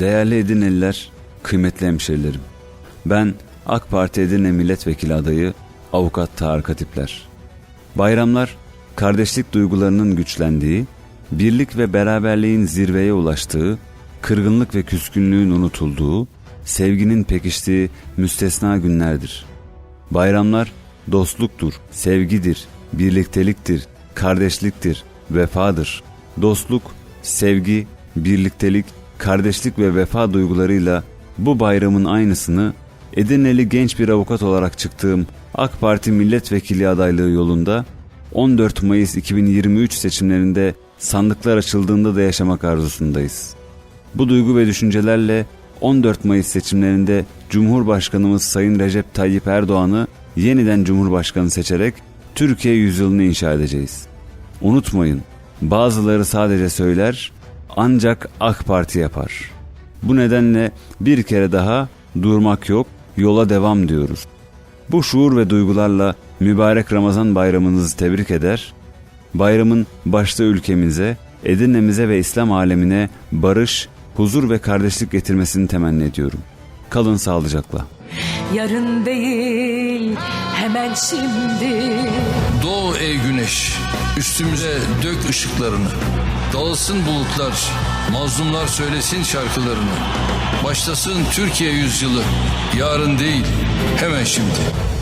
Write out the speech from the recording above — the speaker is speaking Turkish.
Değerli Edirneliler, kıymetli hemşerilerim. Ben AK Parti Edirne Milletvekili adayı Avukat Tarık Atipler. Bayramlar, kardeşlik duygularının güçlendiği, birlik ve beraberliğin zirveye ulaştığı, kırgınlık ve küskünlüğün unutulduğu, sevginin pekiştiği müstesna günlerdir. Bayramlar dostluktur, sevgidir, birlikteliktir, kardeşliktir, vefadır. Dostluk, sevgi, birliktelik, kardeşlik ve vefa duygularıyla bu bayramın aynısını Edirneli genç bir avukat olarak çıktığım AK Parti milletvekili adaylığı yolunda 14 Mayıs 2023 seçimlerinde sandıklar açıldığında da yaşamak arzusundayız. Bu duygu ve düşüncelerle 14 Mayıs seçimlerinde Cumhurbaşkanımız Sayın Recep Tayyip Erdoğan'ı yeniden Cumhurbaşkanı seçerek Türkiye yüzyılını inşa edeceğiz. Unutmayın, bazıları sadece söyler ancak AK Parti yapar. Bu nedenle bir kere daha durmak yok, yola devam diyoruz. Bu şuur ve duygularla mübarek Ramazan bayramınızı tebrik eder, bayramın başta ülkemize, Edirne'mize ve İslam alemine barış, huzur ve kardeşlik getirmesini temenni ediyorum. Kalın sağlıcakla. Yarın değil hemen şimdi Doğu ey güneş, üstümüze dök ışıklarını. Dağılsın bulutlar, mazlumlar söylesin şarkılarını. Başlasın Türkiye yüzyılı, yarın değil, hemen şimdi.